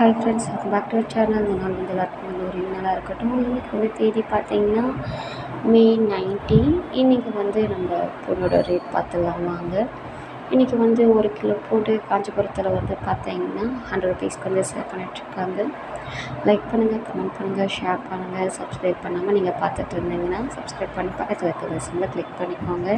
Hi friends welcome back to channel இந்த நாள் வந்து எல்லாருக்கும் வந்து ஒரு நாளாக இருக்கட்டும். இன்றைக்கி வந்து தேதி பார்த்தீங்கன்னா மே நைன்டீன் இன்றைக்கி வந்து நம்ம பொண்ணோட ரேட் பார்த்துலாம் வாங்க. இன்றைக்கி வந்து ஒரு கிலோ போட்டு காஞ்சிபுரத்தில் வந்து பார்த்தீங்கன்னா ஹண்ட்ரட் ருபீஸ்க்கு வந்து சேல் பண்ணிகிட்ருக்காங்க லைக் பண்ணுங்கள் கமெண்ட் பண்ணுங்கள் ஷேர் பண்ணுங்கள் சப்ஸ்கிரைப் பண்ணாமல் நீங்கள் பார்த்துட்டு இருந்தீங்கன்னா சப்ஸ்கிரைப் பண்ணி பக்கத்தில் இருக்கிற சிம்மில் கிளிக் பண்ணிக்கோங்க.